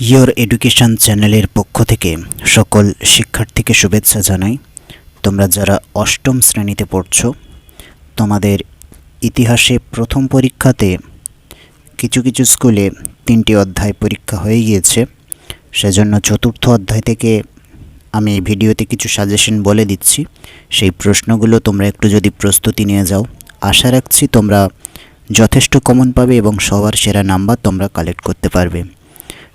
Your education চ্যানেলের পক্ষ থেকে সকল শিক্ষার্থীকে শুভেচ্ছা জানাই। তোমরা যারা অষ্টম শ্রেণীতে পড়ছো, তোমাদের ইতিহাসে প্রথম পরীক্ষাতে কিছু কিছু স্কুলে তিনটি অধ্যায় পরীক্ষা হয়ে গিয়েছে। সেজন্য চতুর্থ অধ্যায় থেকে আমি ভিডিওতে কিছু সাজেশন বলে দিচ্ছি। সেই প্রশ্নগুলো তোমরা একটু যদি প্রস্তুতি নিয়ে যাও, আশা রাখছি তোমরা যথেষ্ট কমন পাবে এবং সবার সেরা নাম্বার তোমরা কালেক্ট করতে পারবে।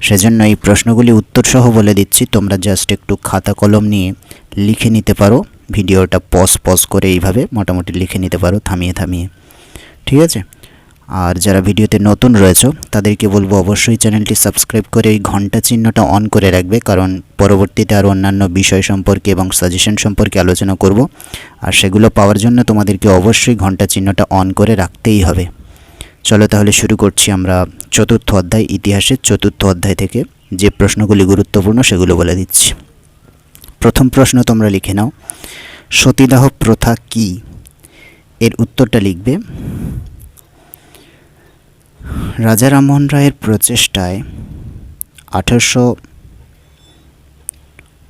সেজন্য এই প্রশ্নগুলি উত্তরসহ বলে দিচ্ছি, তোমরা জাস্ট একটু খাতা কলম নিয়ে লিখে নিতে পারো। ভিডিওটা পজ পজ করে এইভাবে মোটামুটি লিখে নিতে পারো, থামিয়ে থামিয়ে। ঠিক আছে? আর যারা ভিডিওতে নতুন রয়েছে, তাদেরকে বলব অবশ্যই চ্যানেলটি সাবস্ক্রাইব করে এই ঘণ্টা চিহ্নটা অন করে রাখবে, কারণ পরবর্তীতে আরও অন্যান্য বিষয় সম্পর্কে এবং সাজেশন সম্পর্কে আলোচনা করব। আর সেগুলো পাওয়ার জন্য তোমাদেরকে অবশ্যই ঘণ্টা চিহ্নটা অন করে রাখতেই হবে। চলো তাহলে শুরু করছি আমরা চতুর্থ অধ্যায় ইতিহাসের চতুর্থ অধ্যায় থেকে। যে প্রশ্নগুলি গুরুত্বপূর্ণ সেগুলো বলে দিচ্ছি। প্রথম প্রশ্ন তোমরা লিখে নাও। সতীদাহ প্রথা কি? এর উত্তরটা লিখবে, রাজা রামমোহন রায়ের প্রচেষ্টায় আঠারোশো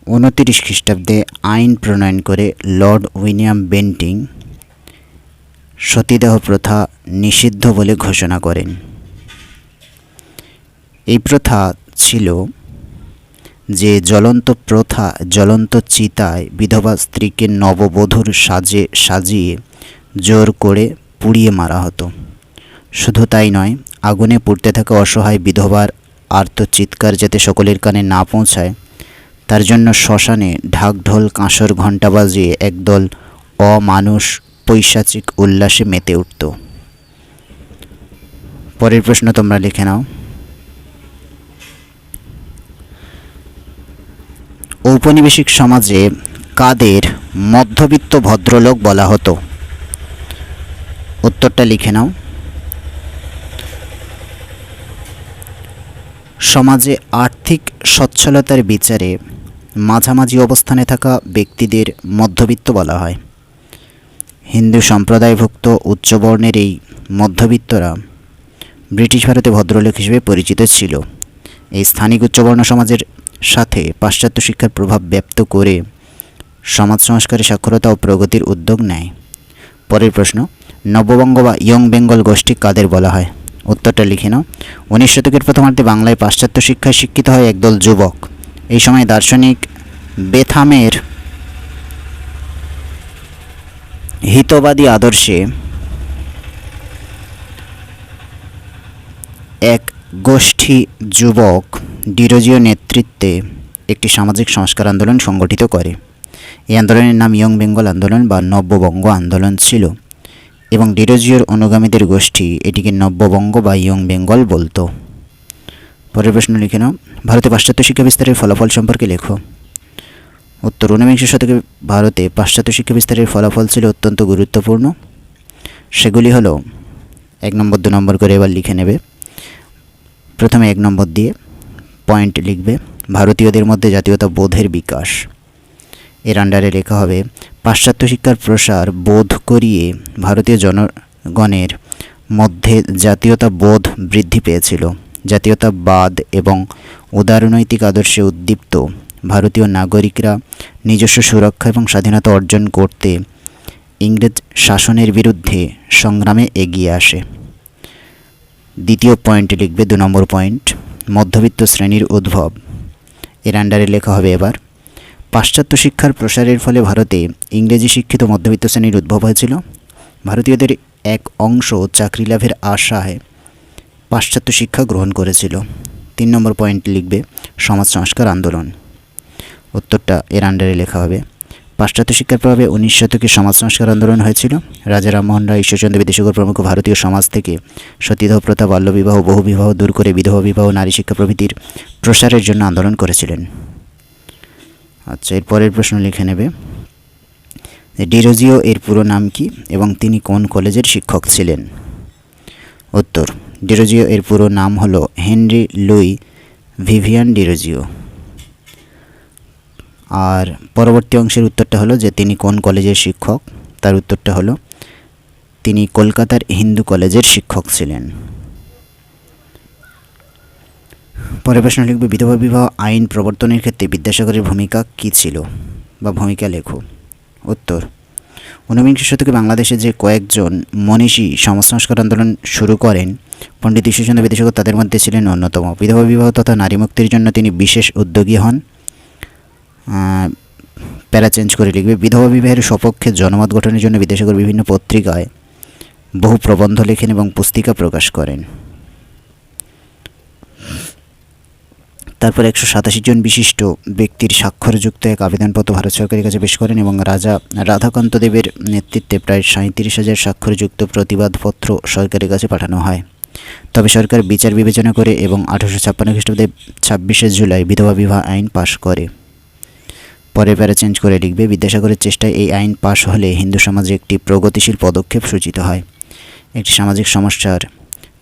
উনতিরিশ খ্রিস্টাব্দে আইন প্রণয়ন করে লর্ড উইলিয়াম বেন্টিং সতীদাহ প্রথা নিষিদ্ধ বলে ঘোষণা করেন। এই প্রথা ছিল যে জ্বলন্ত প্রথা, জ্বলন্ত চিতায় বিধবা স্ত্রীকে নববধূর সাজে, সাজিয়ে জোর করে পুড়িয়ে মারা হতো। শুধু তাই নয়, আগুনে পুড়তে থাকা অসহায় বিধবার আর্ত চিৎকার যাতে সকলের কানে না পৌঁছায়, তার জন্য শ্মশানে ঢাক ঢোল কাঁসর ঘণ্টা বাজিয়ে একদল অমানুষ পৈশাচিক উল্লাসে মেতে উঠত। পরের প্রশ্ন তোমরা লিখে নাও। ঔপনিবেশিক সমাজে কাদের মধ্যবিত্ত ভদ্রলোক বলা হতো? উত্তরটা লিখে নাও। সমাজে আর্থিক সচ্ছলতার বিচারে মাঝামাঝি অবস্থানে থাকা ব্যক্তিদের মধ্যবিত্ত বলা হয়। হিন্দু সম্প্রদায়ভুক্ত উচ্চবর্ণের এই মধ্যবিত্তরা ব্রিটিশ ভারতে ভদ্রলোক হিসেবে পরিচিত ছিল। এই স্থানিক উচ্চবর্ণ সমাজের সাথে পাশ্চাত্য শিক্ষার প্রভাব ব্যক্ত করে সমাজ সংস্কারে সাক্ষরতা ও প্রগতির উদ্যোগ নেয়। পরের প্রশ্ন, নববঙ্গ বা ইয়ং বেঙ্গল গোষ্ঠী কাদের বলা হয়? উত্তরটা লিখে নাও। উনিশ শতকের প্রথমার্ধে বাংলায় পাশ্চাত্য শিক্ষায় শিক্ষিত হয় একদল যুবক। এই সময় দার্শনিক বেথামের হিতবাদী আদর্শে এক গোষ্ঠী যুবক ডিরোজিও নেতৃত্বে একটি সামাজিক সংস্কার আন্দোলন সংগঠিত করে। এই আন্দোলনের নাম ইয়ং বেঙ্গল আন্দোলন বা নব্যবঙ্গ আন্দোলন ছিল এবং ডিরোজিওর অনুগামীদের গোষ্ঠী এটিকে নব্যবঙ্গ বা ইয়ং বেঙ্গল বলতো। পরের প্রশ্ন লিখে নাও। ভারতে পাশ্চাত্য শিক্ষা বিস্তারের ফলাফল সম্পর্কে লেখো। উত্তর ঊনবিংশ শতকে ভারতে পাশ্চাত্য শিক্ষা বিস্তারের ফলাফল ছিল অত্যন্ত গুরুত্বপূর্ণ। সেগুলি হলো, এক নম্বর, দু নম্বর করে এবার লিখে নেবে। প্রথমে এক নম্বর দিয়ে পয়েন্ট লিখবে, ভারতীয়দের মধ্যে জাতীয়তা বোধের বিকাশ। এর আন্ডারে লেখা হবে, পাশ্চাত্য শিক্ষার প্রসার বোধ করিয়ে ভারতীয় জনগণের মধ্যে জাতীয়তা বোধ বৃদ্ধি পেয়েছিল। জাতীয়তাবাদ এবং উদারনৈতিক আদর্শে উদ্দীপ্ত ভারতীয় নাগরিকরা নিজস্ব সুরক্ষা এবং স্বাধীনতা অর্জন করতে ইংরেজ শাসনের বিরুদ্ধে সংগ্রামে এগিয়ে আসে। দ্বিতীয় পয়েন্ট লিখবে দু নম্বর পয়েন্ট মধ্যবিত্ত শ্রেণির উদ্ভব। এর আন্ডারে লেখা হবে এবার, পাশ্চাত্য শিক্ষার প্রসারের ফলে ভারতে ইংরেজি শিক্ষিত মধ্যবিত্ত শ্রেণির উদ্ভব হয়েছিল। ভারতীয়দের এক অংশ চাকরি লাভের আশায় পাশ্চাত্য শিক্ষা গ্রহণ করেছিল। তিন নম্বর পয়েন্ট লিখবে, সমাজ সংস্কার আন্দোলন। উত্তরটা এর আন্ডারে লেখা হবে। পাশ্চাত্য শিক্ষার প্রভাবে উনিশ শতকে সমাজ সংস্কার আন্দোলন হয়েছিল। রাজা রামমোহন রায় ঈশ্বরচন্দ্র বিদ্যাসাগর প্রমুখ ভারতীয় সমাজ থেকে সতীদাহ প্রথা, বাল্যবিবাহ, বহুবিবাহ দূর করে বিধবা বিবাহ, নারী শিক্ষা প্রভৃতির প্রসারের জন্য আন্দোলন করেছিলেন। আচ্ছা এর পরের প্রশ্ন লিখে নেবে। ডিরোজিও এর পুরো নাম কি এবং তিনি কোন কলেজের শিক্ষক ছিলেন? উত্তর, ডিরোজিও এর পুরো নাম হলো হেনরি লুই ভিভিয়ান ডিরোজিও। আর পরবর্তী অংশের উত্তরটা হলো যে তিনি কোন কলেজের শিক্ষক? তার উত্তরটা হলো, তিনি কলকাতার হিন্দু কলেজের শিক্ষক ছিলেন। পরের প্রশ্ন লিখবে, বিধবা বিবাহ আইন প্রবর্তনের ক্ষেত্রে বিদ্যাসাগরের ভূমিকা কী ছিল বা ভূমিকা লেখো? উত্তর, ঊনবিংশ শতকে বাংলাদেশে যে কয়েকজন মনীষী সমাজ সংস্কার আন্দোলন শুরু করেন, পণ্ডিত ঈশ্বরচন্দ্র বিদ্যাসাগর তাদের মধ্যে ছিলেন অন্যতম। বিধবা বিবাহ তথা নারী মুক্তির জন্য তিনি বিশেষ উদ্যোগী হন। প্যারা চেঞ্জ করে লিখবে, বিধবা বিবাহের সপক্ষে জনমত গঠনের জন্য বিদ্যাসাগর বিভিন্ন পত্রিকায় বহু প্রবন্ধ লেখেন এবং পুস্তিকা প্রকাশ করেন। তারপর একশো সাতাশি জন বিশিষ্ট ব্যক্তির স্বাক্ষরযুক্ত এক আবেদনপত্র ভারত সরকারের কাছে পেশ করেন এবং রাজা রাধাকান্ত দেবের নেতৃত্বে প্রায় সাঁত্রিশ হাজার স্বাক্ষরযুক্ত প্রতিবাদপত্র সরকারের কাছে পাঠানো হয়। তবে সরকার বিচার বিবেচনা করে এবং আঠারোশো ছাপ্পান্ন খ্রিস্টাব্দে ছাব্বিশে জুলাই বিধবা বিবাহ আইন পাশ করে। পরে প্যারা চেঞ্জ করে লিখবে। বিদ্যাসাগরের চেষ্টায় এই আইন পাশ হলে হিন্দু সমাজে একটি প্রগতিশীল পদক্ষেপ সূচিত হয়। একটি সামাজিক সমস্যার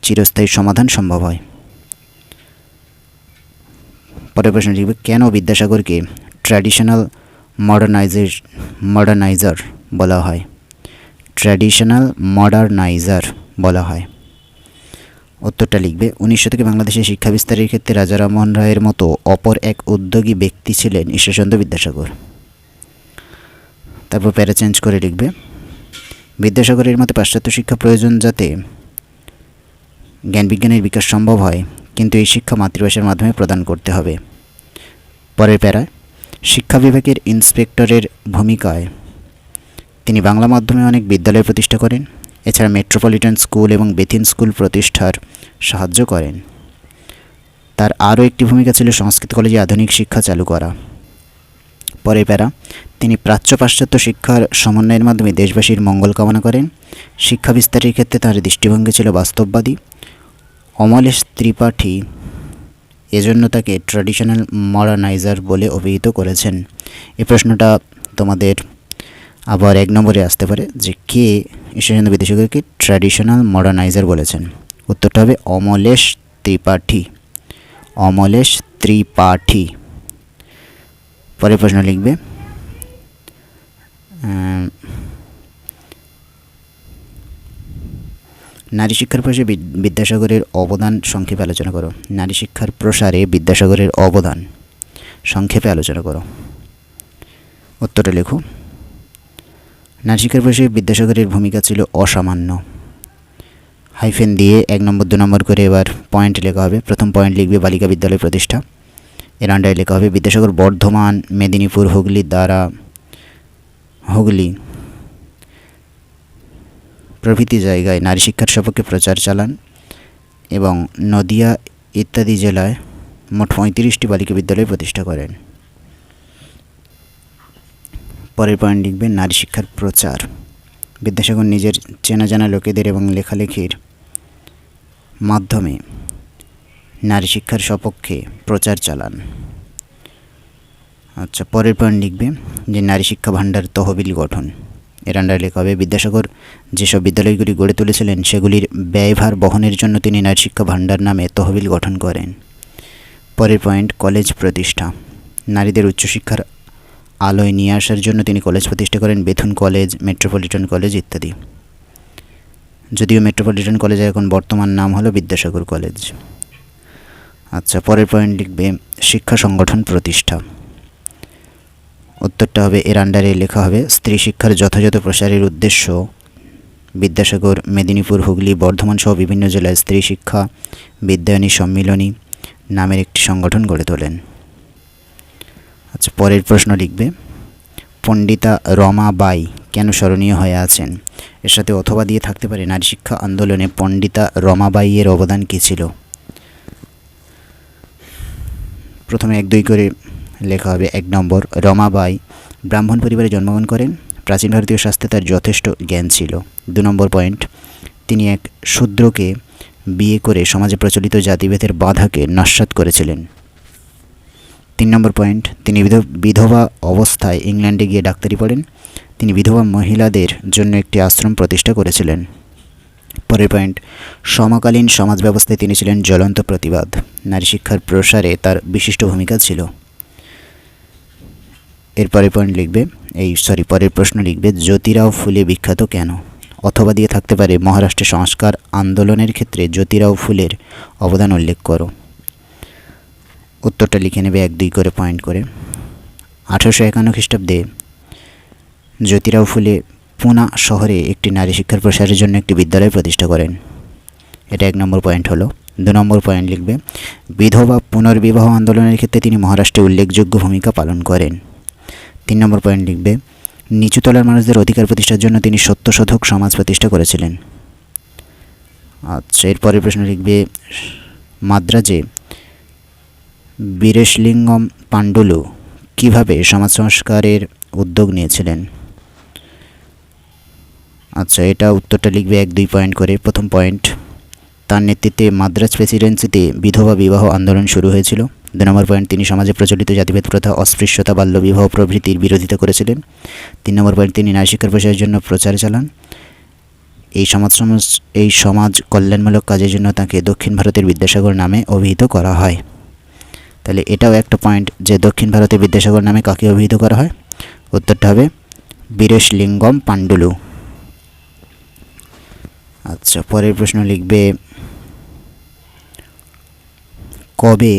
চিরস্থায়ী সমাধান সম্ভব হয়। পরের প্রশ্ন লিখবে, কেন বিদ্যাসাগরকে ট্র্যাডিশনাল মডার্নাইজের মডার্নাইজার বলা হয়? ট্র্যাডিশনাল মডার্নাইজার বলা হয়। উত্তরটা লিখবে, উনিশ শতকে বাংলাদেশে শিক্ষা বিস্তারের ক্ষেত্রে রাজা রামমোহন রায়ের মতো অপর এক উদ্যোগী ব্যক্তি ছিলেন ঈশ্বরচন্দ্র বিদ্যাসাগর। তারপর প্যারা চেঞ্জ করে লিখবে, বিদ্যাসাগরের মতে পাশ্চাত্য শিক্ষা প্রয়োজন যাতে জ্ঞান বিজ্ঞানের বিকাশ সম্ভব হয়, কিন্তু এই শিক্ষা মাতৃভাষার মাধ্যমে প্রদান করতে হবে। পরের প্যারা, শিক্ষা বিভাগের ইন্সপেক্টরের ভূমিকায় তিনি বাংলা মাধ্যমে অনেক বিদ্যালয় প্রতিষ্ঠা করেন। এছাড়া মেট্রোপলিটন স্কুল এবং বেথিন স্কুল প্রতিষ্ঠার সাহায্য করেন। তার আরও একটি ভূমিকা ছিল সংস্কৃত কলেজে আধুনিক শিক্ষা চালু করা। পরে প্যারা, তিনি প্রাচ্য পাশ্চাত্য শিক্ষার সমন্বয়ের মাধ্যমে দেশবাসীর মঙ্গল কামনা করেন। শিক্ষা বিস্তারের ক্ষেত্রে তার দৃষ্টিভঙ্গি ছিল বাস্তববাদী। অমলেশ ত্রিপাঠী এজন্য তাকে ট্র্যাডিশনাল মডার্নাইজার বলে অভিহিত করেছেন। এই প্রশ্নটা তোমাদের আবার এক নম্বরে আসতে পারে যে কে ঈশ্বরচন্দ্র বিদ্যাসাগরকে ট্র্যাডিশনাল মডার্নাইজার বলেছেন। উত্তরটা হবে অমলেশ ত্রিপাঠী। অমলেশ ত্রিপাঠী। পরের প্রশ্ন লিখবে। নারী শিক্ষার প্রসারে বিদ- বিদ্যাসাগরের অবদান সংক্ষেপে আলোচনা করো। নারী শিক্ষার প্রসারে বিদ্যাসাগরের অবদান সংক্ষেপে আলোচনা করো। উত্তরটা লেখো। শিক্ষার প্রসারে বিদ্যাসাগরের ভূমিকা ছিল অসামান্য। হাইফেন দিয়ে এক নম্বর, দু নম্বর করে এবার পয়েন্ট লেখা হবে। প্রথম পয়েন্ট লিখবে বালিকা বিদ্যালয় প্রতিষ্ঠা। এর আন্ডারে লেখা হবে, বিদ্যাসাগর বর্ধমান, মেদিনীপুর, হুগলি দ্বারা, হুগলি। প্রভৃতি জায়গায় নারী শিক্ষার সপক্ষে প্রচার চালান এবং নদিয়া ইত্যাদি জেলায় মোট পঁয়ত্রিশটি বালিকা বিদ্যালয় প্রতিষ্ঠা করেন। পরের পয়েন্ট লিখবে নারী শিক্ষার প্রচার। বিদ্যাসাগর নিজের চেনা জানা লোকেদের এবং লেখালেখির মাধ্যমে নারী শিক্ষার সপক্ষে প্রচার চালান। আচ্ছা পরের পয়েন্ট লিখবে যে নারী শিক্ষা ভাণ্ডার তহবিল গঠন। এর আন্ডারে লেখা হবে, বিদ্যাসাগর যেসব বিদ্যালয়গুলি গড়ে তুলেছিলেন, সেগুলির ব্যয়ভার বহনের জন্য তিনি নারী শিক্ষা ভাণ্ডার নামে তহবিল গঠন করেন। পরের পয়েন্ট, কলেজ প্রতিষ্ঠা। নারীদের উচ্চশিক্ষার আলোয় নিয়ে আসার জন্য তিনি কলেজ প্রতিষ্ঠা করেন, বেথুন কলেজ, মেট্রোপলিটন কলেজ ইত্যাদি। যদিও মেট্রোপলিটন কলেজের এখন বর্তমান নাম হলো বিদ্যাসাগর কলেজ। আচ্ছা পরের পয়েন্ট লিখবে, শিক্ষা সংগঠন প্রতিষ্ঠা। উত্তরটা হবে, এর আন্ডারে লেখা হবে, স্ত্রী শিক্ষার যথাযথ প্রসারের উদ্দেশ্য, বিদ্যাসাগর, মেদিনীপুর, হুগলি, বর্ধমান সহ বিভিন্ন জেলায় স্ত্রী শিক্ষা, বিদ্যায়নী সম্মিলনী নামের একটি সংগঠন গড়ে তোলেন। আচ্ছা পরের প্রশ্ন লিখবে। পণ্ডিতা রমা বাই কেন স্মরণীয় হয়ে আছেন? এর সাথে অথবা দিয়ে থাকতে পারে, নারী শিক্ষা আন্দোলনে পণ্ডিতা রমাবাইয়ের অবদান কী ছিল? প্রথমে এক দুই করে লেখা হবে। এক নম্বর রমাবাই ব্রাহ্মণ পরিবারে জন্মগ্রহণ করেন, প্রাচীন ভারতীয় শাস্ত্রে তার যথেষ্ট জ্ঞান ছিল। দু নম্বর পয়েন্ট, তিনি এক শূদ্রকে বিয়ে করে সমাজে প্রচলিত জাতিভেদের বাধাকে নস্যাৎ করেছিলেন। তিন নম্বর পয়েন্ট, তিনি বিধ- বিধবা অবস্থায় ইংল্যান্ডে গিয়ে ডাক্তারি পড়েন। তিনি বিধবা মহিলাদের জন্য একটি আশ্রম প্রতিষ্ঠা করেছিলেন। পরের পয়েন্ট, সমকালীন সমাজ ব্যবস্থায় তিনি ছিলেন জ্বলন্ত প্রতিবাদ। নারী শিক্ষার প্রসারে তার বিশিষ্ট ভূমিকা ছিল। এর পরের পয়েন্ট লিখবে, এই, সরি, পরের প্রশ্ন লিখবে, জ্যোতিরাও ফুলে বিখ্যাত কেন? অথবা দিয়ে থাকতে পারে মহারাষ্ট্রের সংস্কার আন্দোলনের ক্ষেত্রে জ্যোতিরাও ফুলের অবদান উল্লেখ করো। উত্তরটা লিখে নেবে এক দুই করে পয়েন্ট করে। আঠারোশো একান্ন খ্রিস্টাব্দে জ্যোতিরাও ফুলে পুনা শহরে একটি নারী শিক্ষার প্রসারের জন্য একটি বিদ্যালয় প্রতিষ্ঠা করেন। এটা এক নম্বর পয়েন্ট হলো। দু নম্বর পয়েন্ট লিখবে, বিধবা পুনর্বিবাহ আন্দোলনের ক্ষেত্রে তিনি মহারাষ্ট্রে উল্লেখযোগ্য ভূমিকা পালন করেন। তিন নম্বর পয়েন্ট লিখবে, নিচুতলার মানুষদের অধিকার প্রতিষ্ঠার জন্য তিনি সত্যশোধক সমাজ প্রতিষ্ঠা করেছিলেন। আচ্ছা এরপরের প্রশ্ন লিখবে, মাদ্রাজে বীরেশলিঙ্গম পাণ্ডুলু কীভাবে সমাজ সংস্কারের উদ্যোগ নিয়েছিলেন? আচ্ছা এটা উত্তরটা লিখবে এক, দুই পয়েন্ট করে। প্রথম পয়েন্ট, তার নেতৃত্বে মাদ্রাজ প্রেসিডেন্সিতে বিধবা বিবাহ আন্দোলন শুরু হয়েছিল। দু নম্বর পয়েন্ট, তিনি সমাজে প্রচলিত জাতিভেদ প্রথা, অস্পৃশ্যতা বাল্যবিবাহ প্রভৃতির বিরোধিতা করেছিলেন। তিন নম্বর পয়েন্ট, তিনি নারী শিক্ষার প্রসারের জন্য প্রচার চালান। এই সমাজ এই সমাজ কল্যাণমূলক কাজের জন্য তাকে দক্ষিণ ভারতের বিদ্যাসাগর নামে অভিহিত করা হয়। তাহলে এটাও একটা পয়েন্ট যে দক্ষিণ ভারতের বিদ্যাসাগর নামে কাকে অভিহিত করা হয়? উত্তরটা হবে বীরেশলিঙ্গম পাণ্ডুলু। আচ্ছা পরের প্রশ্ন লিখবে, কবে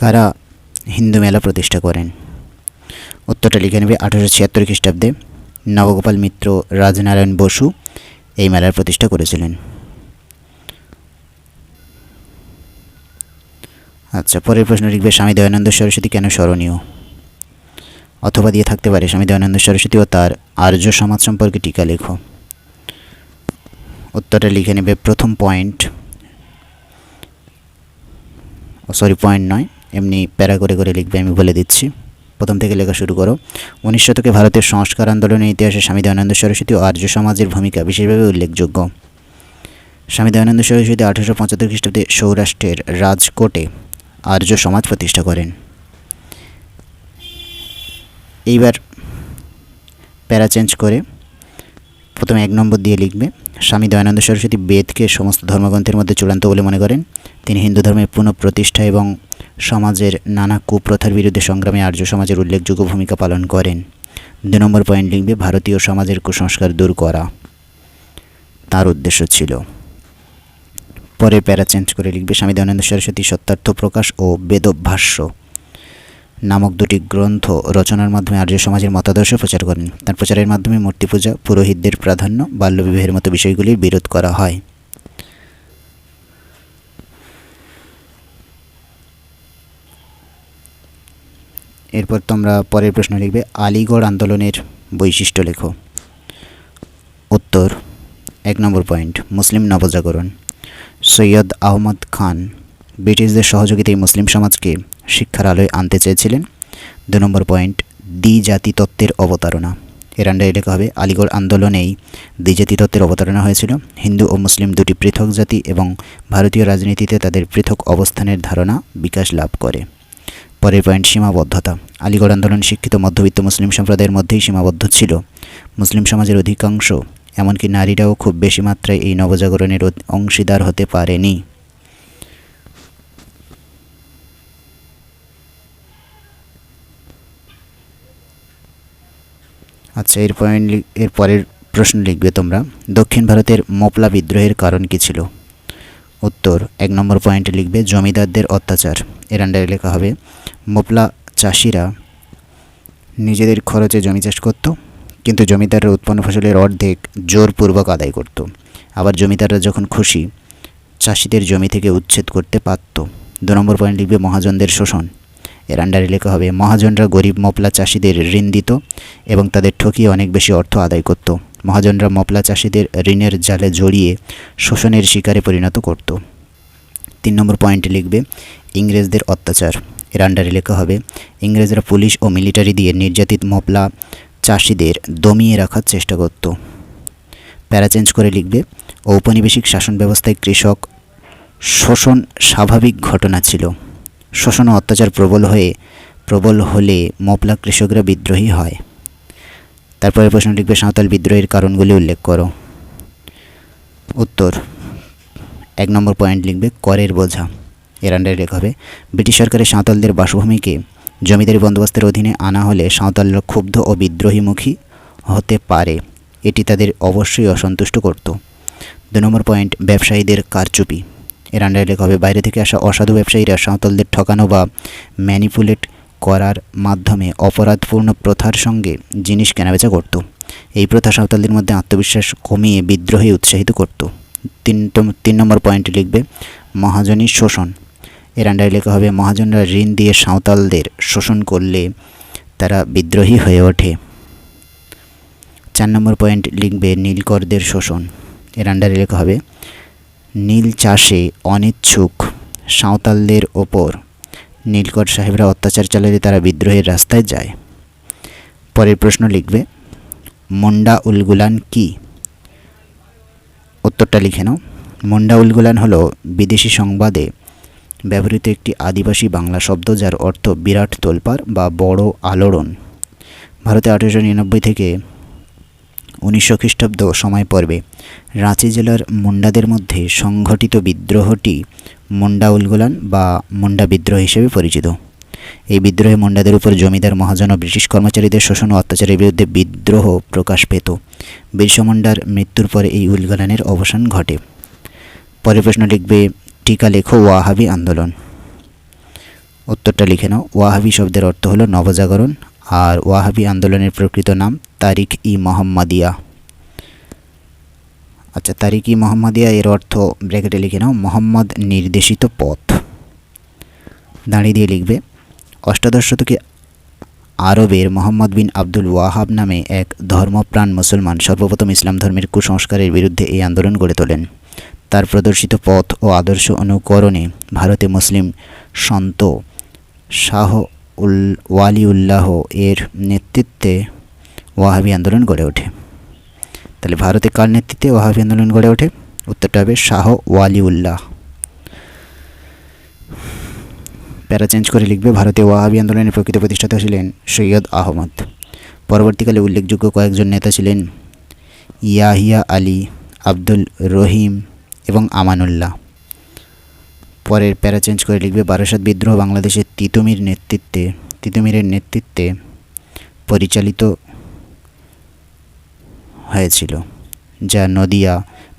কারা হিন্দু মেলা প্রতিষ্ঠা করেন? উত্তরটা লিখে নেবে আঠারোশো ছিয়াত্তর খ্রিস্টাব্দে। নবগোপাল মিত্র রাজনারায়ণ বসু এই মেলার প্রতিষ্ঠা করেছিলেন। আচ্ছা পরের প্রশ্ন লিখবে স্বামী দয়ানন্দ সরস্বতী কেন স্মরণীয়? অথবা দিয়ে থাকতে পারে, স্বামী দয়ানন্দ সরস্বতী ও তার আর্য সমাজ সম্পর্কে টিকা লেখো। উত্তরটা লিখে নেবে, প্রথম পয়েন্ট সরি পয়েন্ট নয়, এমনি প্যারা করে করে লিখবে, আমি বলে দিচ্ছি। প্রথম থেকে লেখা শুরু করো। উনিশ শতকে ভারতের সংস্কার আন্দোলনের ইতিহাসে স্বামী দয়ানন্দ সরস্বতী ও আর্য সমাজের ভূমিকা বিশেষভাবে উল্লেখযোগ্য। স্বামী দয়ানন্দ সরস্বতী আঠারোশো পঁচাত্তর খ্রিস্টাব্দে সৌরাষ্ট্রের রাজকোটে আর্য সমাজ প্রতিষ্ঠা করেন। এইবার প্যারা চেঞ্জ করে প্রথমে এক নম্বর দিয়ে লিখবে, স্বামী দয়ানন্দ সরস্বতী বেদকে সমস্ত ধর্মগ্রন্থের মধ্যে চূড়ান্ত বলে মনে করেন। তিনি হিন্দু ধর্মের পুনঃপ্রতিষ্ঠা এবং সমাজের নানা কুপ্রথার বিরুদ্ধে সংগ্রামে আর্য সমাজের উল্লেখযোগ্য ভূমিকা পালন করেন। দু নম্বর পয়েন্ট লিখবে, ভারতীয় সমাজের কুসংস্কার দূর করা। তার উদ্দেশ্য ছিল পরে প্যারা চেঞ্জ করে লিখবে স্বামী দয়ানন্দ সরস্বতী সত্যার্থ প্রকাশ ও বেদভাষ্য। নামক দুটি গ্রন্থ রচনার মাধ্যমে আর্য সমাজের মতাদর্শ প্রচার করেন। তার প্রচারের মাধ্যমে মূর্তি পূজা, পুরোহিতদের প্রাধান্য, বাল্যবিবাহের মতো বিষয়গুলির বিরোধ করা হয়। এরপর তোমরা পরের প্রশ্ন লিখবে, আলিগড় আন্দোলনের বৈশিষ্ট্য লেখো। উত্তর, এক নম্বর পয়েন্ট, মুসলিম নবজাগরণ। সৈয়দ আহমদ খান ব্রিটিশদের সহযোগিতায় মুসলিম সমাজকে শিক্ষার আলোয় আনতে চেয়েছিলেন। দু নম্বর পয়েন্ট দ্বিজাতি তত্ত্বের অবতারণা। এর আন্ডারে লেখা হবে, আলিগড় আন্দোলনেই দ্বিজাতি তত্ত্বের অবতারণা হয়েছিল। হিন্দু ও মুসলিম দুটি পৃথক জাতি এবং ভারতীয় রাজনীতিতে তাদের পৃথক অবস্থানের ধারণা বিকাশ লাভ করে। পরের পয়েন্ট, সীমাবদ্ধতা। আলিগড় আন্দোলন শিক্ষিত মধ্যবিত্ত মুসলিম সম্প্রদায়ের মধ্যেই সীমাবদ্ধ ছিল। মুসলিম সমাজের অধিকাংশ এমনকি নারীরাও খুব বেশি মাত্রায় এই নবজাগরণের অংশীদার হতে পারেনি। আচ্ছা এর পয়েন্ট এর পরের প্রশ্ন লিখবে তোমরা। দক্ষিণ ভারতের মোপলা বিদ্রোহের কারণ কী ছিল? উত্তর, এক নম্বর পয়েন্টে লিখবে, জমিদারদের অত্যাচার। এর আন্ডারে লেখা হবে, মোপলা চাষিরা নিজেদের খরচে জমি চাষ করত কিন্তু জমিদাররা উৎপন্ন ফসলের অর্ধেক জোরপূর্বক আদায় করত। আবার জমিদাররা যখন খুশি, চাষিদের জমি থেকে উচ্ছেদ করতে পারত। দু নম্বর পয়েন্ট লিখবে মহাজনদের শোষণ। এর আন্ডারে লেখা হবে, মহাজনরা গরিব মপলা চাষিদের ঋণ দিত এবং তাদের ঠকিয়ে অনেক বেশি অর্থ আদায় করত। মহাজনরা মপলা চাষিদের ঋণের জালে জড়িয়ে শোষণের শিকারে পরিণত করত। তিন নম্বর পয়েন্টে লিখবে, ইংরেজদের অত্যাচার। এর আন্ডারে লেখা হবে, ইংরেজরা পুলিশ ও মিলিটারি দিয়ে নির্যাতিত মপলা চাষিদের দমিয়ে রাখার চেষ্টা করত। প্যারা চেঞ্জ করে লিখবে, ঔপনিবেশিক শাসন ব্যবস্থায় কৃষক, শোষণ স্বাভাবিক ঘটনা ছিল। শোষণ ও অত্যাচার প্রবল হয়ে, প্রবল হলে মপলা কৃষকরা বিদ্রোহী হয়। তারপরে প্রশ্ন লিখবে, সাঁওতাল বিদ্রোহের কারণগুলি উল্লেখ করো। উত্তর, এক নম্বর পয়েন্ট লিখবে, করের বোঝা। এর আন্ডারে লেখা হবে, ব্রিটিশ সরকারের সাঁওতালদের বাসভূমিকে জমিদারি বন্দোবস্তের অধীনে আনা হলে সাঁওতালরা ক্ষুব্ধ ও বিদ্রোহীমুখী হতে পারে। এটি তাদের অবশ্যই অসন্তুষ্ট করত। দু নম্বর পয়েন্ট, ব্যবসায়ীদের কারচুপি। এর আন্ডারে লেখা হবে, বাইরে থেকে আসা অসাধু ব্যবসায়ীরা সাঁওতালদের ঠকানো বা ম্যানিপুলেট করার মাধ্যমে অপরাধপূর্ণ প্রথার সঙ্গে জিনিস কেনাবেচা করত। এই প্রথা সাঁওতালদের মধ্যে আত্মবিশ্বাস কমিয়ে বিদ্রোহী উৎসাহিত করত। তিন তিন নম্বর পয়েন্টে লিখবে, মহাজনী শোষণ। এর আন্ডারে লেখা হবে, মহাজনরা ঋণ দিয়ে সাঁওতালদের শোষণ করলে তারা বিদ্রোহী হয়ে ওঠে। চার নম্বর পয়েন্ট লিখবে, নীলকরদের শোষণ। এর আন্ডারে লেখা হবে, নীল চাষে অনিচ্ছুক সাঁওতালদের ওপর নীলকর সাহেবরা অত্যাচার চালালে তারা বিদ্রোহের রাস্তায় যায়। পরের প্রশ্ন লিখবে, মুন্ডা উলগুলান কি? উত্তরটা লিখে নাও, মুন্ডা উলগুলান হলো বিদেশি সংবাদে ব্যবহৃত একটি আদিবাসী বাংলা শব্দ যার অর্থ বিরাট তোলপাড় বা বড় আলোড়ন। ভারতে আঠেরোশো নিরানব্বই থেকে উনিশশো খ্রিস্টাব্দ সময় পর্বে রাঁচি জেলার মুন্ডাদের মধ্যে সংঘটিত বিদ্রোহটি মুন্ডা উলগুলান বা মুন্ডা বিদ্রোহ হিসেবে পরিচিত। এই বিদ্রোহে মুন্ডাদের উপর জমিদার, মহাজন ও ব্রিটিশ কর্মচারীদের শোষণ ও অত্যাচারের বিরুদ্ধে বিদ্রোহ প্রকাশ পেত। বিরসা মুন্ডার মৃত্যুর পরে এই উলগুলানের অবসান ঘটে। পরের প্রশ্ন লিখবে টিকা লেখো, ওয়াহাবি আন্দোলন। উত্তরটা লিখে নাও। ওয়াহাবি শব্দের অর্থ হলো নবজাগরণ, আর ওয়াহাবি আন্দোলনের প্রকৃত নাম তারিখ ই মোহাম্মদিয়া। আচ্ছা তারিখ ই মোহাম্মদিয়া এর অর্থ ব্র্যাকেটে লিখে নাও, মোহাম্মদ নির্দেশিত পথ। দাঁড়িয়ে দিয়ে লিখবে, অষ্টাদশ শতকে আরবের মোহাম্মদ বিন আব্দুল ওয়াহাব নামে এক ধর্মপ্রাণ মুসলমান সর্বপ্রথম ইসলাম ধর্মের কুসংস্কারের বিরুদ্ধে এই আন্দোলন গড়ে তোলেন। তার প্রদর্শিত পথ ও আদর্শ অনুকরণে ভারতে মুসলিম সন্ত শাহ উল, ওয়ালিউল্লাহ এর নেতৃত্বে ওয়াহাবি আন্দোলন গড়ে ওঠে। তাহলে ভারতে কার নেতৃত্বে ওয়াহাবি আন্দোলন গড়ে ওঠে? উত্তরটা হবে শাহ ওয়ালিউল্লাহ। প্যারা চেঞ্জ করে লিখবে, ভারতে ওয়াহাবি আন্দোলনের প্রকৃত প্রতিষ্ঠাতা ছিলেন সৈয়দ আহমদ। পরবর্তীকালে উল্লেখযোগ্য কয়েকজন নেতা ছিলেন ইয়াহিয়া আলী, আব্দুল রহিম এবং আমানুল্লাহ। পরের প্যারা চেঞ্জ করে লিখবে, বারাসাত বিদ্রোহ বাংলাদেশের তিতুমির নেতৃত্বে, তিতুমিরের নেতৃত্বে পরিচালিত হয়েছিল, যা নদিয়া,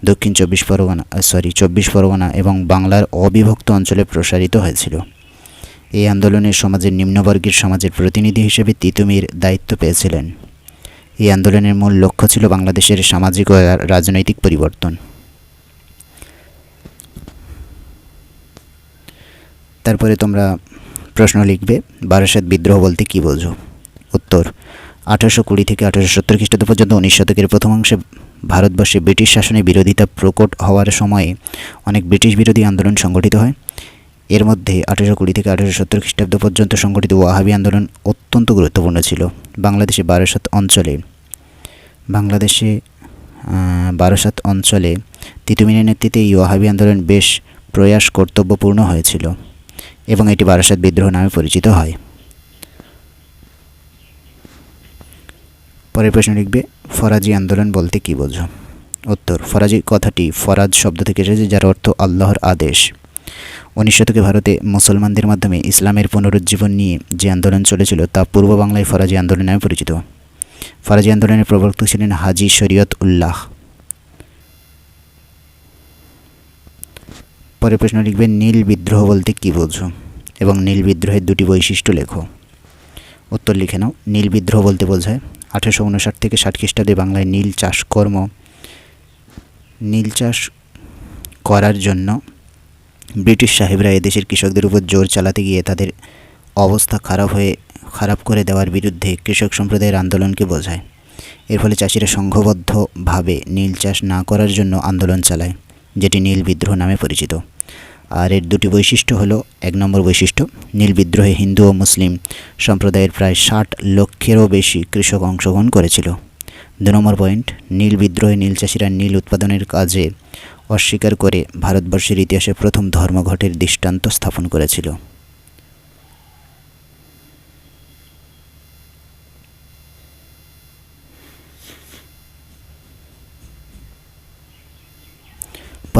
দক্ষিণ চব্বিশ পরগনা সরি চব্বিশ পরগনা এবং বাংলার অবিভক্ত অঞ্চলে প্রসারিত হয়েছিল। এই আন্দোলনে সমাজের নিম্নবর্গের সমাজের প্রতিনিধি হিসেবে তিতুমির দায়িত্ব পেয়েছিলেন। এই আন্দোলনের মূল লক্ষ্য ছিল বাংলাদেশের সামাজিক ও রাজনৈতিক পরিবর্তন। তারপরে তোমরা প্রশ্ন লিখবে, বারাসাত বিদ্রোহ বলতে কী বোঝো? উত্তর, আঠারোশো কুড়ি থেকে আঠারোশো সত্তর খ্রিস্টাব্দ পর্যন্ত উনিশ শতকের প্রথমাংশে ভারতবর্ষে ব্রিটিশ শাসনের বিরোধিতা প্রকট হওয়ার সময়ে অনেক ব্রিটিশ বিরোধী আন্দোলন সংগঠিত হয়। এর মধ্যে আঠেরোশো কুড়ি থেকে আঠেরোশো সত্তর খ্রিস্টাব্দ পর্যন্ত সংগঠিত ওয়াহাবি আন্দোলন অত্যন্ত গুরুত্বপূর্ণ ছিল বাংলাদেশে বারাসাত অঞ্চলে। বাংলাদেশে বারাসাত অঞ্চলে তিতুমিরের নেতৃত্বে এই ওয়াহাবি আন্দোলন বেশ প্রয়াস কর্তব্যপূর্ণ হয়েছিল। এবং এটি বারাসাত বিদ্রোহ নামে পরিচিত হয়। পরের প্রশ্ন লিখবে, ফরাজি আন্দোলন বলতে কী বোঝো? উত্তর, ফরাজি কথাটি ফরাজ শব্দ থেকে এসেছে, যার অর্থ আল্লাহর আদেশ। উনিশ শতকে ভারতে মুসলমানদের মাধ্যমে ইসলামের পুনরুজ্জীবন নিয়ে যে আন্দোলন চলেছিল, তা পূর্ব বাংলায় ফরাজি আন্দোলন নামে পরিচিত। ফরাজি আন্দোলনের প্রবর্তক ছিলেন হাজি শরীয়ত উল্লাহ। পরের প্রশ্ন লিখবে, নীল বিদ্রোহ বলতে কী বোঝো? এবং নীল বিদ্রোহের দুটি বৈশিষ্ট্য লেখো। উত্তর লিখে নাও, নীল বিদ্রোহ বলতে বোঝায় আঠেরোশো উনষাট থেকে ষাট খ্রিস্টাব্দে বাংলায় নীল চাষকর্ম নীল চাষ করার জন্য ব্রিটিশ সাহেবরা এদেশের কৃষকদের উপর জোর চালাতে গিয়ে তাদের অবস্থা খারাপ হয়ে, খারাপ করে দেওয়ার বিরুদ্ধে কৃষক সম্প্রদায়ের আন্দোলনকে বোঝায়। এর ফলে চাষিরা সংঘবদ্ধভাবে নীল চাষ না করার জন্য আন্দোলন চালায়। যেটি নীল বিদ্রোহ নামে পরিচিত। আর এর দুটি বৈশিষ্ট্য হলো, এক নম্বর বৈশিষ্ট্য, নীল বিদ্রোহে হিন্দু ও মুসলিম সম্প্রদায়ের প্রায় ষাট লক্ষেরও বেশি কৃষক অংশগ্রহণ করেছিল। দু নম্বর পয়েন্ট, নীল বিদ্রোহে নীল চাষিরা নীল উৎপাদনের কাজে অস্বীকার করে ভারতবর্ষের ইতিহাসে প্রথম ধর্মঘটের দৃষ্টান্ত স্থাপন করেছিল।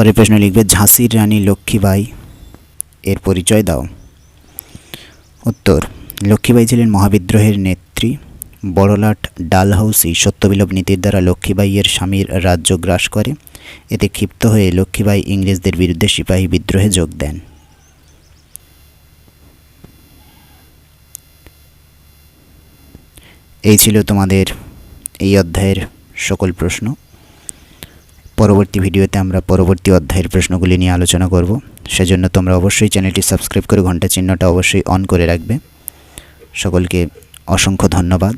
পরের প্রশ্ন লিখবে, ঝাঁসির রানী লক্ষ্মীবাই। এর পরিচয় দাও। উত্তর, লক্ষ্মীবাই ছিলেন মহাবিদ্রোহের নেত্রী। বড়লাট ডালহাউসি সত্যবিলোপ নীতির দ্বারা লক্ষ্মীবাইয়ের স্বামীর রাজ্য গ্রাস করে। এতে ক্ষিপ্ত হয়ে লক্ষ্মীবাই ইংরেজদের বিরুদ্ধে সিপাহী বিদ্রোহে যোগ দেন। এই ছিল তোমাদের এই অধ্যায়ের সকল প্রশ্ন। পরবর্তী ভিডিওতে আমরা পরবর্তী অধ্যায়ের প্রশ্নগুলি নিয়ে আলোচনা করব। সেজন্য তোমরা অবশ্যই চ্যানেলটি সাবস্ক্রাইব করে ঘণ্টা চিহ্নটা অবশ্যই অন করে রাখবে। সকলকে অসংখ্য ধন্যবাদ।